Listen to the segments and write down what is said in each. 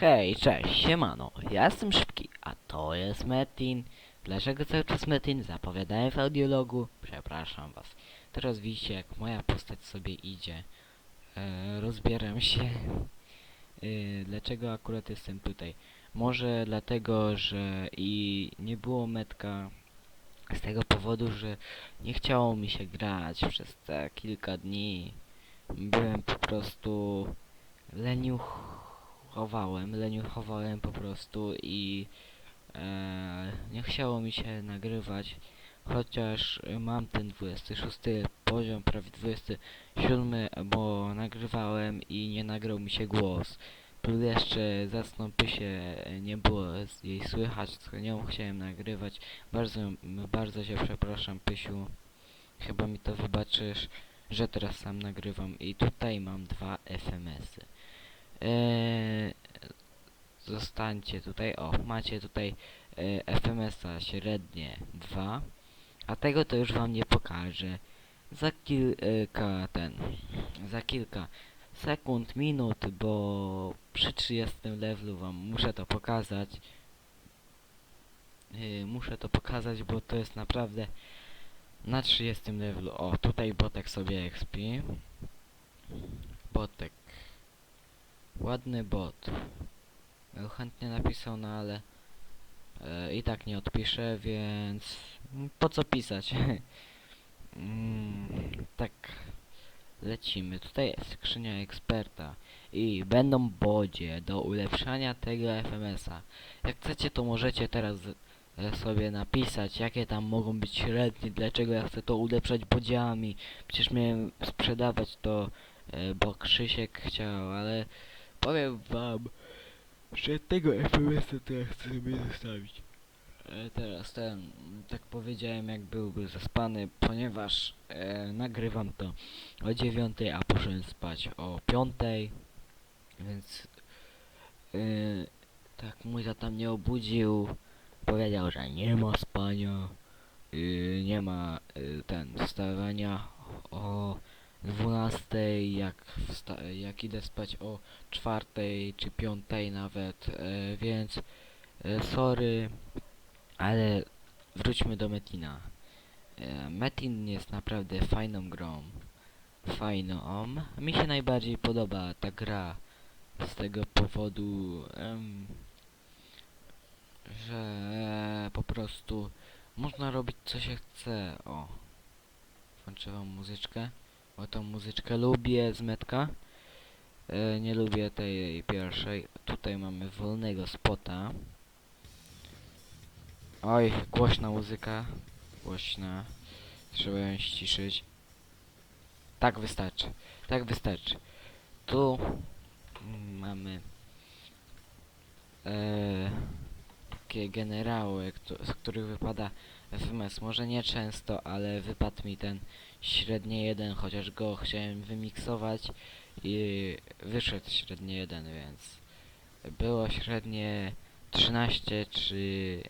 Hej, cześć, siemano, ja jestem Szybki, a to jest Metin. Dlaczego cały czas Metin? Zapowiadałem w audiologu, przepraszam was. Teraz widzicie jak moja postać sobie idzie. E, rozbieram się. E, dlaczego akurat jestem tutaj? Może dlatego, że i nie było metka z tego powodu, że nie chciało mi się grać przez te kilka dni. Byłem po prostu leniuchowałem, leniuchowałem po prostu i e, nie chciało mi się nagrywać, chociaż mam ten 26 poziom, prawie 27, bo nagrywałem i nie nagrał mi się głos. Plus jeszcze zacną pysie nie było jej słychać, nią chciałem nagrywać. Bardzo, bardzo się przepraszam Pysiu, chyba mi to wybaczysz, że teraz sam nagrywam i tutaj mam dwa FMS-y. Eee, zostańcie tutaj, o, macie tutaj e, FMS-a średnie 2, a tego to już wam nie pokażę. Za kilka ten, za kilka sekund, minut, bo przy 30 levelu wam muszę to pokazać. Yy, muszę to pokazać, bo to jest naprawdę na 30 levelu. O, tutaj Botek sobie expi. Botek. Ładny bot. Chętnie napisał, no ale e, i tak nie odpiszę, więc po co pisać? mm, tak, lecimy. Tutaj jest skrzynia eksperta i będą bodzie do ulepszania tego FMS-a. Jak chcecie, to możecie teraz e, sobie napisać, jakie tam mogą być średnie, dlaczego ja chcę to ulepszać bodziami. Przecież miałem sprzedawać to, e, bo Krzysiek chciał, ale powiem wam, że tego FMS-a to ja chcę sobie zostawić. E, teraz ten, tak powiedziałem jak byłby zaspany, ponieważ e, nagrywam to o dziewiątej, a poszedłem spać o piątej, więc e, tak mój tata mnie obudził, powiedział, że nie ma spania, y, nie ma y, ten wstawania o 12, jak, jak idę spać o czwartej czy piątej nawet, e, więc e, sorry, ale wróćmy do Metina. E, Metin jest naprawdę fajną grą. Fajną. Mi się najbardziej podoba ta gra z tego powodu, em, że po prostu można robić co się chce. O, włączę wam muzyczkę, bo tą muzyczkę lubię z metka. E, nie lubię tej pierwszej. Tutaj mamy wolnego spota. Oj, głośna muzyka. Głośna. Trzeba ją ściszyć. Tak wystarczy. Tak wystarczy. Tu mamy e, takie generały, kto- z których wypada FMS. Może nie często, ale wypadł mi ten średnie jeden, chociaż go chciałem wymiksować i wyszedł średnie jeden, więc było średnie 13 czy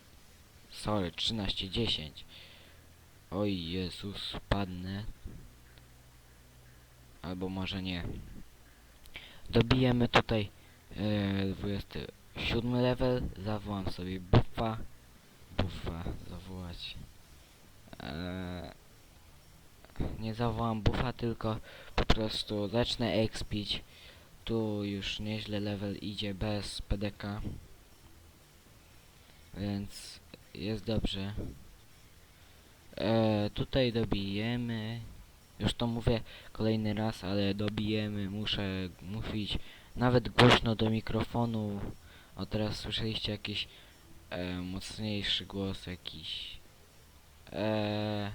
sorry 13 10 oj Jezus padnę. Albo może nie. Dobijemy tutaj e, 27 level zawołam sobie buffa buffa zawołać e, nie zawołam buffa tylko po prostu zacznę expić tu już nieźle level idzie bez PDK więc jest dobrze. E, tutaj dobijemy. Już to mówię kolejny raz, ale dobijemy. Muszę mówić nawet głośno do mikrofonu. O teraz słyszeliście jakiś e, mocniejszy głos jakiś. E,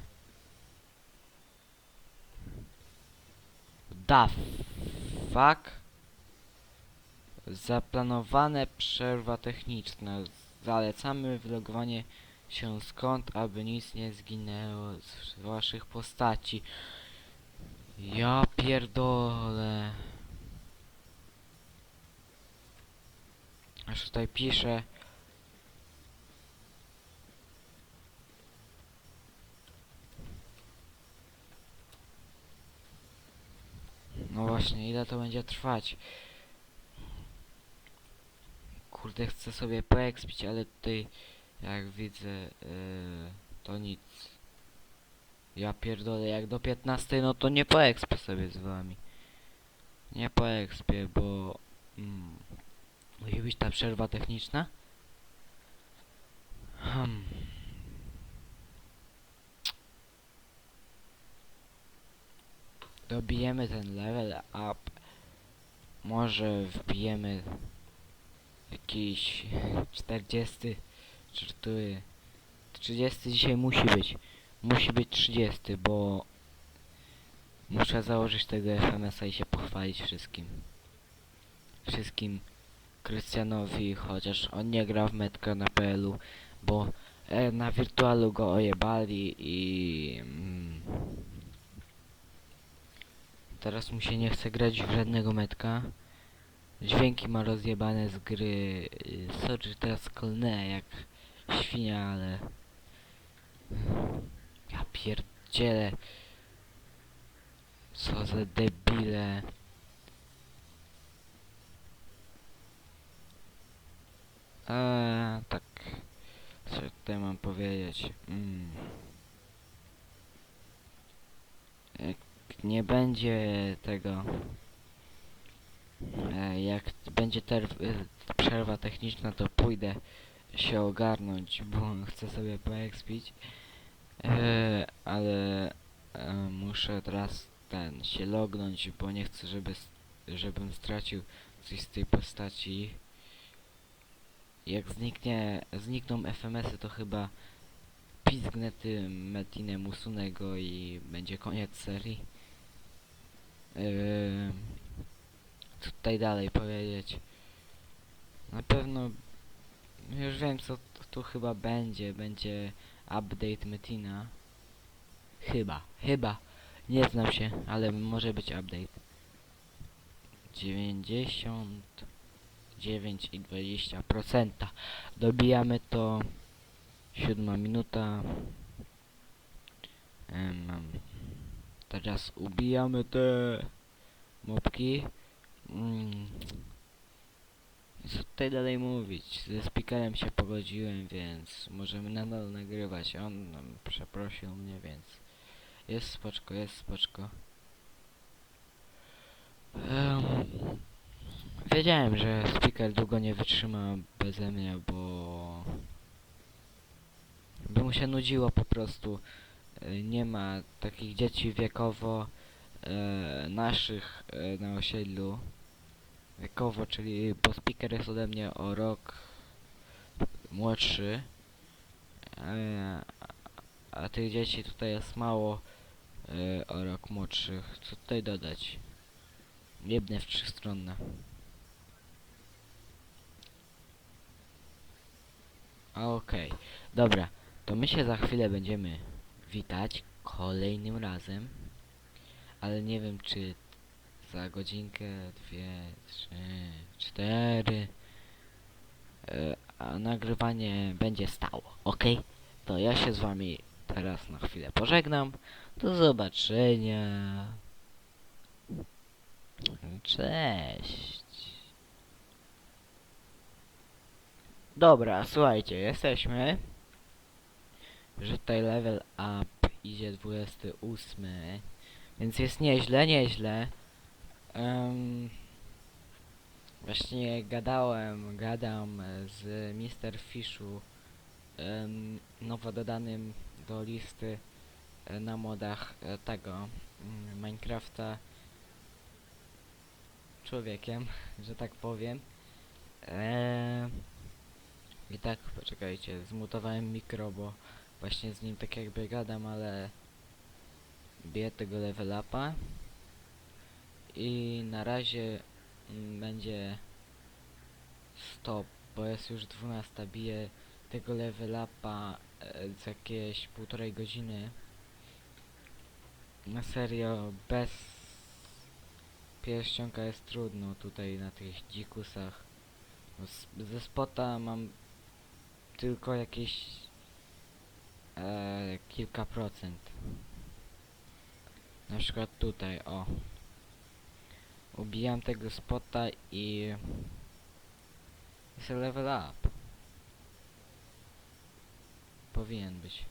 da fuck? Zaplanowane przerwa techniczna. Zalecamy wylogowanie się skąd, aby nic nie zginęło z waszych postaci. Ja pierdolę. Aż tutaj piszę. No właśnie, ile to będzie trwać? kurde chcę sobie poekspić, ale tutaj jak widzę yy, to nic. Ja pierdolę, jak do 15 no to nie poekspię sobie z wami. Nie poekspię, bo mm, musi być ta przerwa techniczna. Hmm. Dobijemy ten level up. Może wbijemy jakiś 40 czy który 30 dzisiaj musi być. Musi być 30, bo muszę założyć tego FMS-a i się pochwalić wszystkim. Wszystkim Krystianowi, chociaż on nie gra w metka na PL-u, bo e, na wirtualu go ojebali i mm, teraz mu się nie chce grać w żadnego metka. Dźwięki ma rozjebane z gry. y, Sorry, teraz kolnę jak świnia, ale... Ja pierdzielę. Co za debile. Eee, tak. Co tutaj mam powiedzieć? Mm. Nie będzie tego... E, jak będzie y, przerwa techniczna, to pójdę się ogarnąć, bo chcę sobie poekspić. E, ale e, muszę teraz ten się lognąć, bo nie chcę, żeby żebym stracił coś z tej postaci. Jak zniknie, znikną FMS-y, to chyba pizgnę tym Metinem, usunę go i będzie koniec serii. Yy, tutaj dalej powiedzieć? Na pewno już wiem co tu chyba będzie. Będzie update Metina. Chyba, chyba. Nie znam się, ale może być update. 99 i 20%. Dobijamy to. Siódma minuta. Em, teraz ubijamy te mopki. Mm. Co tutaj dalej mówić? Ze speakerem się pogodziłem, więc możemy nadal nagrywać. On nam przeprosił mnie, więc jest spoczko, jest spoczko. Em, wiedziałem, że speaker długo nie wytrzyma beze mnie, bo by mu się nudziło po prostu. Nie ma takich dzieci wiekowo e, naszych e, na osiedlu wiekowo, czyli bo speaker jest ode mnie o rok młodszy, e, a, tych dzieci tutaj jest mało e, o rok młodszych. Co tutaj dodać? Jebne w trzystronne. Okej, dobra, to my się za chwilę będziemy witać kolejnym razem, ale nie wiem czy za godzinkę, dwie, trzy, cztery. E, a nagrywanie będzie stało, ok? To ja się z wami teraz na chwilę pożegnam. Do zobaczenia. Cześć. Dobra, słuchajcie, jesteśmy. Że tutaj level up idzie 28. Więc jest nieźle, nieźle. Em, właśnie gadałem, gadam z Mr. Fishu, em, nowo dodanym do listy e, na modach e, tego mm, Minecrafta człowiekiem, że tak powiem. Eee, I tak, poczekajcie, zmutowałem mikro, bo właśnie z nim tak jakby gadam, ale biję tego level upa. I na razie mm, będzie stop, bo jest już 12, biję tego level upa e, z jakieś półtorej godziny. Na serio, bez pierścionka jest trudno tutaj na tych dzikusach. Ze spota mam tylko jakieś e, kilka procent. Na przykład tutaj, o. Ubijam tego spota i Jest level up. Powinien być.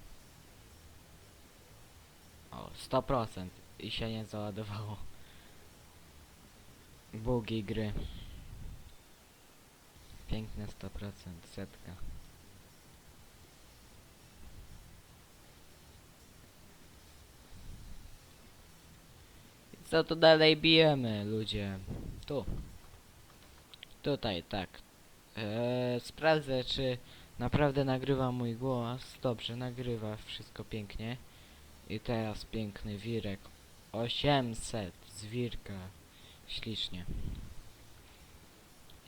O, 100% i się nie załadowało. Bugi gry. Piękne 100%, setka. I co tu dalej bijemy, ludzie? Tu. Tutaj, tak. Eee, sprawdzę, czy naprawdę nagrywa mój głos. Dobrze, nagrywa wszystko pięknie. I teraz piękny wirek. 800 z wirka. Ślicznie.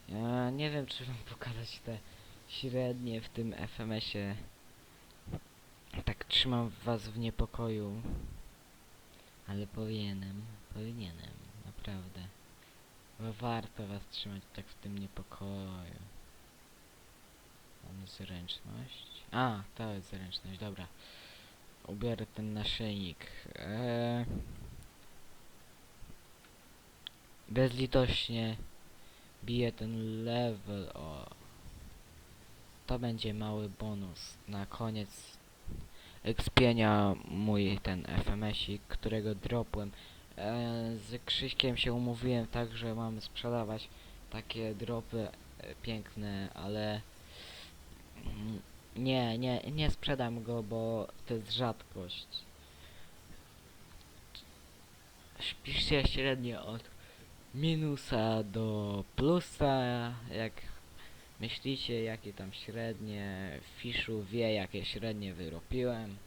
Ja nie wiem, czy wam pokazać te średnie w tym FMS-ie. Tak trzymam was w niepokoju. Ale powinienem, powinienem, naprawdę. Bo warto was trzymać tak w tym niepokoju. Mam zręczność. A, to jest zręczność, dobra. Ubiorę ten naszyjnik. Eee... Bezlitośnie bije ten level. O. To będzie mały bonus na koniec ekspienia mój ten FMS-ik, którego dropłem. E, z Krzyśkiem się umówiłem tak, że mamy sprzedawać takie dropy e, piękne, ale mm, nie, nie, nie sprzedam go, bo to jest rzadkość. Piszcie średnio od minusa do plusa, jak myślicie, jakie tam średnie, Fiszu wie, jakie średnie wyrobiłem.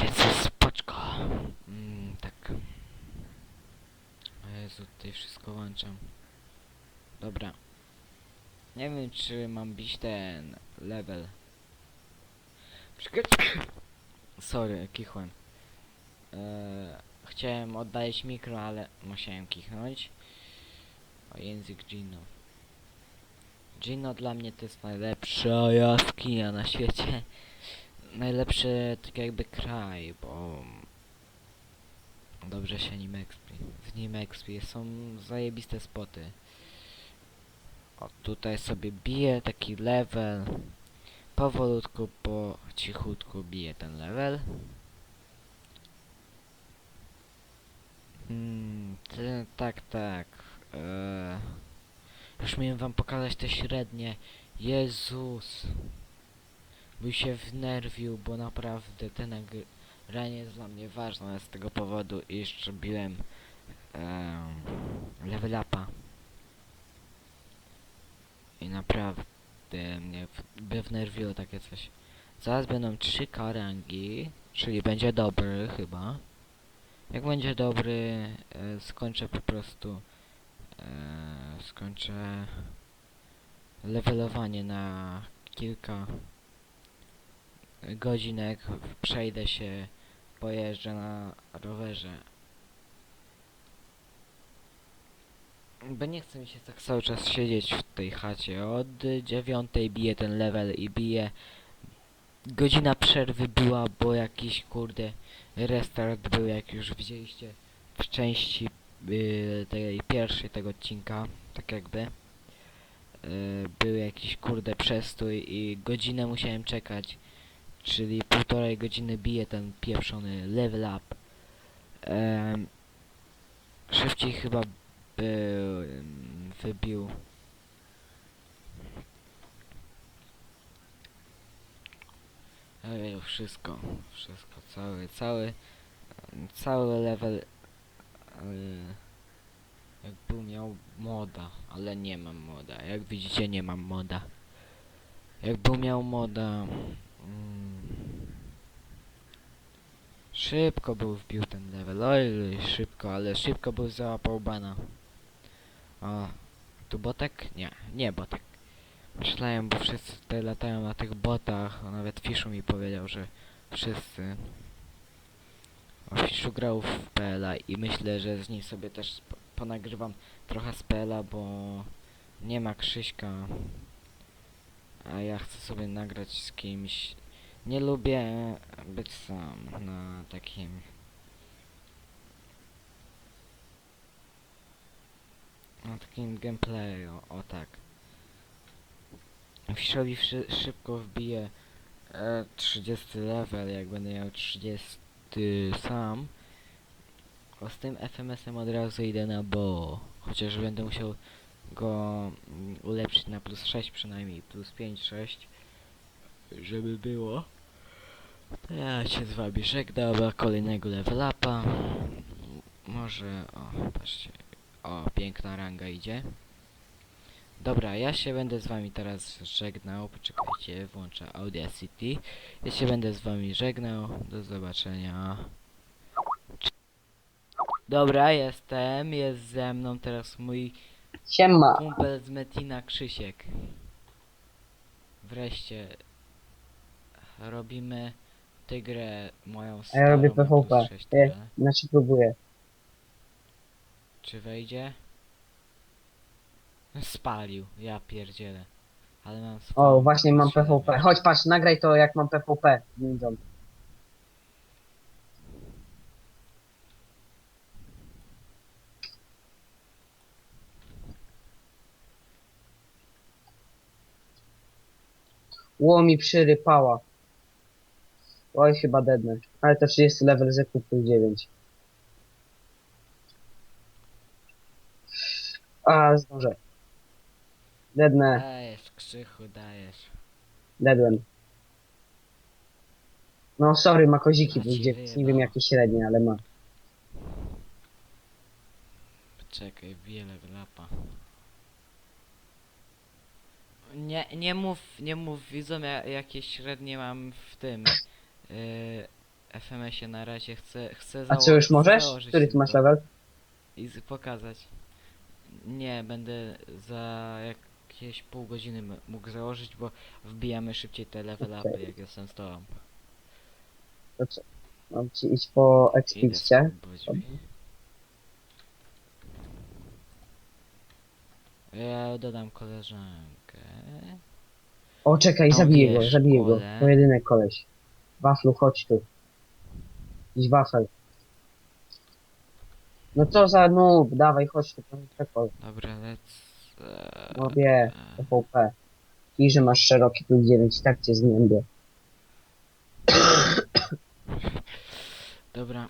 Więc. Mm, tak. Jezu, tutaj wszystko łączam. Dobra. Nie wiem, czy mam bić ten level. Sorry, kichłem. Eee, chciałem oddalić mikro, ale musiałem kichnąć. O język Gino. Gino dla mnie to jest najlepsza jaskinia na świecie. Najlepszy tak jakby kraj, bo dobrze się nim expi. W nim expi są zajebiste spoty. O tutaj sobie bije taki level. Powolutku, po cichutku bije ten level. Hmm, ty, tak, tak. Eee, już miałem wam pokazać te średnie. Jezus. By się wnerwił, bo naprawdę te nagranie jest dla mnie ważne z tego powodu, iż robiłem um, level upa. I naprawdę mnie by wnerwiło takie coś. Zaraz będą trzy karangi, czyli będzie dobry chyba. Jak będzie dobry, e, skończę po prostu e, skończę levelowanie na kilka godzinek, przejdę się, pojeżdżę na rowerze. Bo nie chce mi się tak cały czas siedzieć w tej chacie. Od dziewiątej bije ten level i bije. Godzina przerwy była, bo jakiś kurde restart był, jak już widzieliście w części y, tej pierwszej tego odcinka, tak jakby. Y, był jakiś kurde przestój i godzinę musiałem czekać, czyli półtorej godziny bije ten pieprzony level up. Em, szybciej chyba był, wybił Ej, wszystko, wszystko, cały, cały, cały level jak był miał moda, ale nie mam moda, jak widzicie nie mam moda. Jak był miał moda, szybko był wbił ten level, oj szybko, ale szybko był załapał bana. O, tu botek? Nie, nie botek. Myślałem, bo wszyscy tutaj latają na tych botach, a nawet Fiszu mi powiedział, że wszyscy. O, Fiszu grał w PLA i myślę, że z nim sobie też ponagrywam trochę z PLA, bo nie ma Krzyśka. A ja chcę sobie nagrać z kimś. Nie lubię być sam na takim... na takim gameplayu, o tak. Fiszowi szy szybko wbije e, 30 level, jak będę miał 30 sam. Z tym FMS-em od razu idę na bo. Chociaż będę musiał go mm, ulepszyć na plus 6 przynajmniej, plus 5-6. Żeby było. To ja się z wami żegnam, kolejnego level upa. Może, o, patrzcie. O, piękna ranga idzie. Dobra, ja się będę z wami teraz żegnał. Poczekajcie, włączę Audacity. Ja się będę z wami żegnał. Do zobaczenia. Dobra, jestem. Jest ze mną teraz mój Siema. kumpel z Metina Krzysiek. Wreszcie robimy tę grę moją A ja robię PvP. tyle. znaczy próbuję. Czy wejdzie? Spalił, ja pierdzielę. Ale mam O, właśnie mam. PvP. Chodź, patrz, nagraj to jak mam PvP. Ninją. Ło mi przyrypała. Oj, chyba dednę. Ale to 30 level zeku plus 9. A, zdążę. Dednę, Dajesz, krzychu, dajesz. dedłem. No sorry, ma koziki A plus ci 9. Nie wyjebało. wiem jakie średnie, ale ma. Czekaj, wiele lapa. Nie, nie mów, nie mów widzom ja, jakie średnie mam w tym yy, FMS-ie na razie chcę, chcę A zało- co już możesz? założyć Który ty masz tylko level? I z- pokazać. Nie, będę za jakieś pół godziny m- mógł założyć, bo wbijamy szybciej te level upy, Okej. jak jestem z tobą. To co? Mam ci iść po Idę spróbować. Ja dodam koleżankę. O, czekaj, No zabiję go, wiesz, zabiję go. ole. Pojedynek koleś. Waflu, chodź tu. Jakiś wafel. No co za noob, dawaj, chodź tu, czekaj. Dobra, let's... No wie, e, PvP. I że masz szeroki plus 9, i tak cię zniębię. Dobra.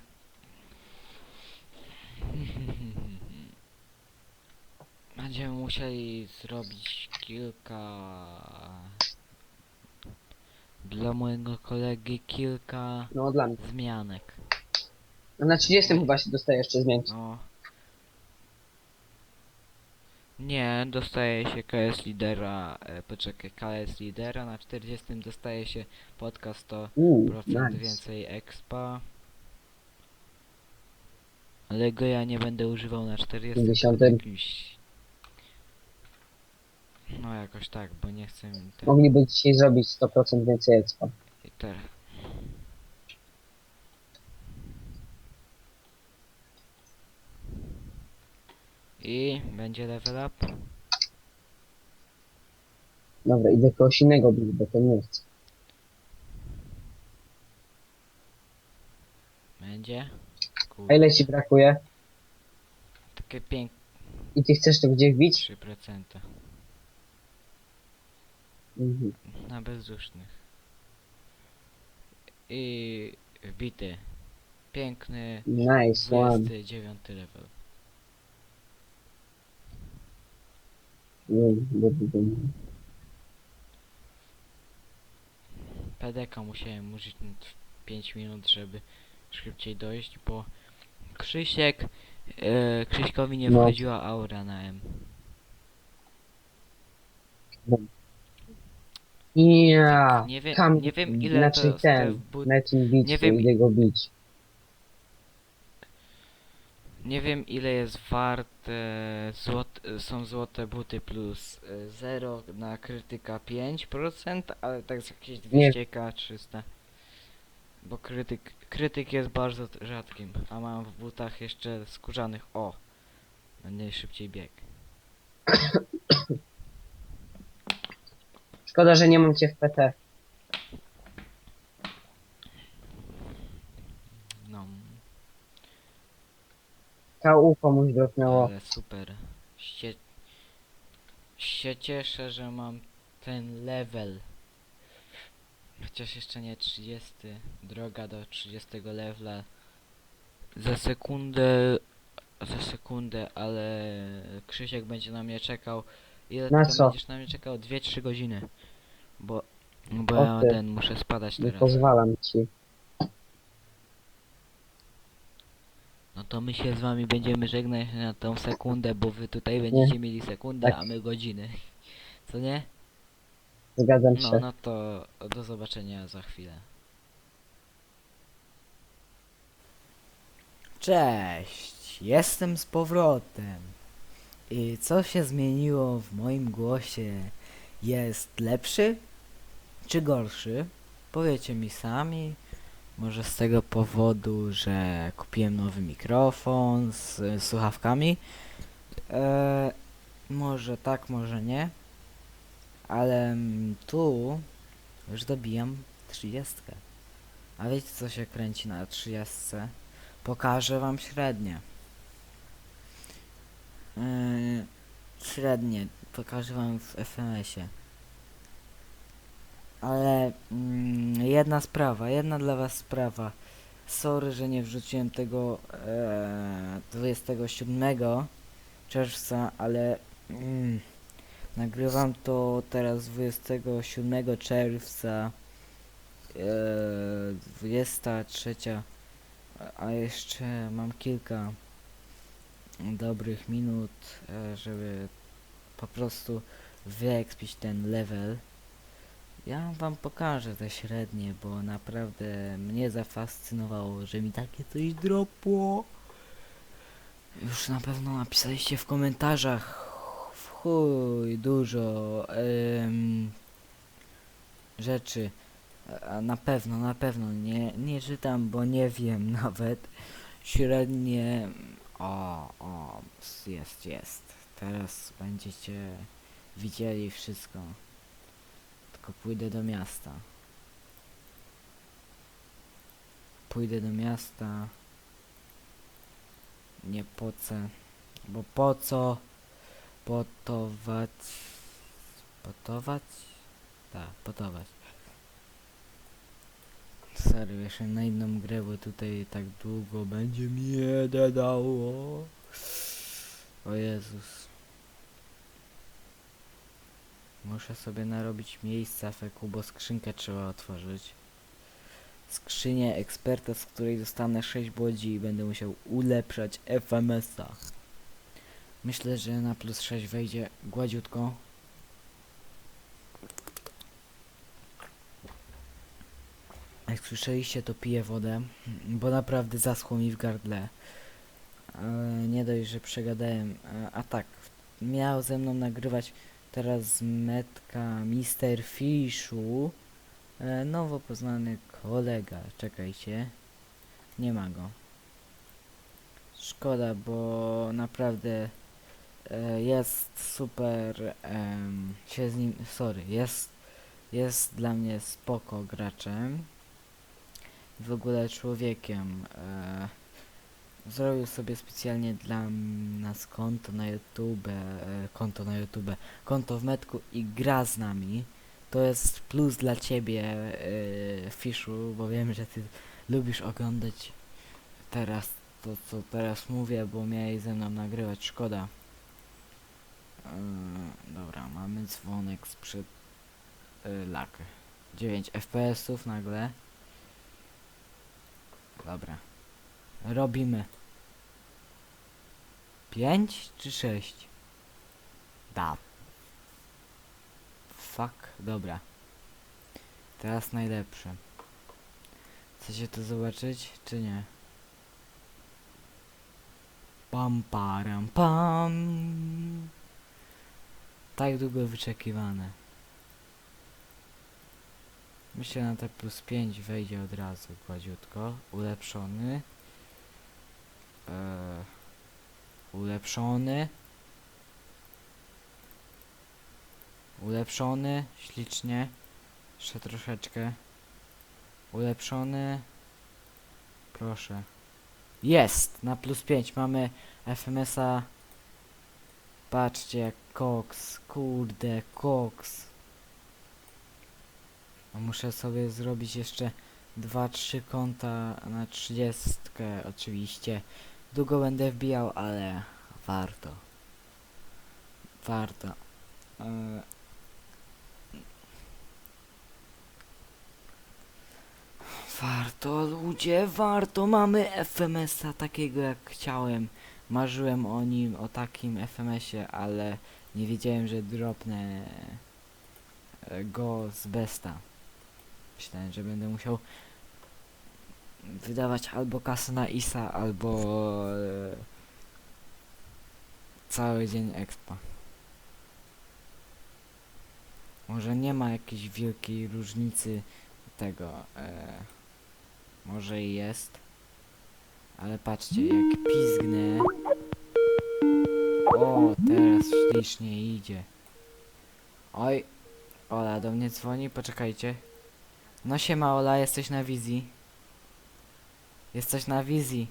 Będziemy musieli zrobić kilka... Dla mojego kolegi kilka No dla mnie. zmianek. Na 30 chyba się dostaje jeszcze zmianki. No. Nie, dostaje się KS lidera, e, poczekaj, KS lidera, na 40 dostaje się podcast 100% Uuu, nice. więcej expa. Ale go ja nie będę używał na 40 50. tylko jakimś... No jakoś tak, bo nie chcę mi. Mogliby dzisiaj zrobić 100% więcej expa. I teraz. I będzie level up. Dobra, idę kogoś innego bić, bo to nie chcę. Będzie. A ile ci brakuje? takie piękne I ty chcesz to gdzie wbić? 3% Mhm. na bezdusznych. I wbity. Piękny Nice one. 29 level. Mm, dobry, dobry. PDK musiałem użyć 5 minut, żeby szybciej dojść, bo Krzysiek, e, Krzyśkowi nie No. wchodziła aura na M. Ja, Nie wiem- tam, nie wiem, ile znaczy to ten, But- Metin bić, nie wiem- idę go bić. Nie wiem ile jest warte złot, są złote buty plus 0 na krytyka 5%, ale tak z jakieś 200k 300. Bo krytyk, krytyk jest bardzo rzadkim, a mam w butach jeszcze skórzanych. O! Będę szybciej bieg. Szkoda, że nie mam cię w PT. No, KU komuś dropnęło. ale super się, się cieszę, że mam ten level. Chociaż jeszcze nie 30. Droga do 30 levela. Za sekundę, za sekundę, ale Krzysiek będzie na mnie czekał. Ile Na co? będziesz na mnie czekał? 2-3 godziny. Bo, bo O ja ty. ten muszę spadać Nie teraz. pozwalam ci. No to my się z wami będziemy żegnać na tą sekundę, bo wy tutaj będziecie mieli sekundę, Tak. a my godziny. Co nie? Zgadzam No, się. no to do zobaczenia za chwilę. Cześć, jestem z powrotem. I co się zmieniło w moim głosie? Jest lepszy czy gorszy? Powiecie mi sami. Może z tego powodu, że kupiłem nowy mikrofon z słuchawkami. E, może tak, może nie. Ale tu już dobijam 30. A wiecie co się kręci na 30? Pokażę wam średnie. Yy, średnie. Pokażę wam w FMS-ie. Ale mm, jedna sprawa, jedna dla was sprawa. Sorry, że nie wrzuciłem tego e, 27 czerwca, ale mm, nagrywam to teraz 27 czerwca. E, 23 a- a jeszcze mam kilka dobrych minut, e, żeby po prostu wyekspić ten level. Ja wam pokażę te średnie, bo naprawdę mnie zafascynowało, że mi takie coś dropło. Już na pewno napisaliście w komentarzach w chuj dużo em, rzeczy. Na pewno, na pewno nie, nie czytam, bo nie wiem nawet. Średnie. O, o, jest, jest. Teraz będziecie widzieli wszystko. Tylko pójdę do miasta. Pójdę do miasta. Nie pocę. Bo po co potować? Potować? Tak, potować. Sorry, jeszcze na inną grę, bo tutaj tak długo będzie mi nie dało. O Jezus. Muszę sobie narobić miejsca feku, bo skrzynkę trzeba otworzyć. Skrzynię eksperta, z której dostanę 6 bodzi i będę musiał ulepszać FMS-a. Myślę, że na plus 6 wejdzie gładziutko. Jak słyszeliście, to piję wodę, bo naprawdę zaschło mi w gardle. E, nie dość, że przegadałem. E, a tak, miał ze mną nagrywać teraz metka Mr. Fishu. E, nowo poznany kolega. Czekajcie. Nie ma go. Szkoda, bo naprawdę jest super. się z nim. Sorry, jest. Jest dla mnie spoko graczem w ogóle człowiekiem. E, zrobił sobie specjalnie dla nas konto na YouTube, e, konto na YouTube, konto w Metku i gra z nami. To jest plus dla ciebie, e, Fiszu, bo wiem, że ty lubisz oglądać teraz to, co teraz mówię, bo miałeś ze mną nagrywać, szkoda. E, dobra, mamy dzwonek sprzed e, lag. 9 FPS-ów nagle. Dobra. Robimy. 5 czy 6? Da. Fuck, dobra. Teraz najlepsze. Chcecie to zobaczyć, czy nie? Pam param pam. Tak długo wyczekiwane. Myślę na te plus 5 wejdzie od razu gładziutko. Ulepszony. Eee, ulepszony. Ulepszony. Ślicznie. Jeszcze troszeczkę. Ulepszony. Proszę. Jest! Na plus 5 mamy FMS-a Patrzcie koks, kurde, koks. Muszę sobie zrobić jeszcze dwa, trzy konta na trzydziestkę oczywiście. Długo będę wbijał, ale warto. Warto. E, Warto, ludzie, warto. Mamy FMS-a takiego jak chciałem. Marzyłem o nim, o takim FMS-ie, ale nie wiedziałem, że dropnę e, go z besta. Myślałem, że będę musiał wydawać albo kasę na ISA, albo e, cały dzień expa. Może nie ma jakiejś wielkiej różnicy tego. E, może i jest. Ale patrzcie, jak pizgnę. O, teraz ślicznie idzie. Oj, Ola do mnie dzwoni, poczekajcie. No siema Ola, jesteś na wizji. Jesteś na wizji.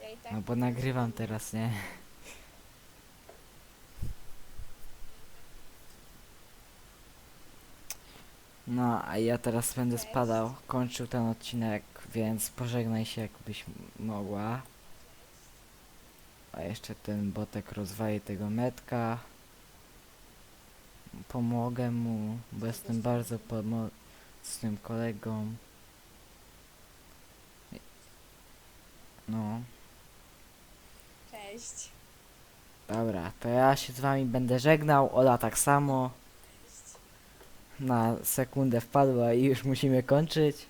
Ja i tak No bo nagrywam teraz, nie? No, a ja teraz będę spadał, kończył ten odcinek, więc pożegnaj się jakbyś m- mogła. A jeszcze ten botek rozwali tego metka. Pomogę mu, bo jestem bardzo pomocnym kolegą. No. Cześć. Dobra, to ja się z wami będę żegnał, Ola tak samo. Na sekundę wpadła i już musimy kończyć.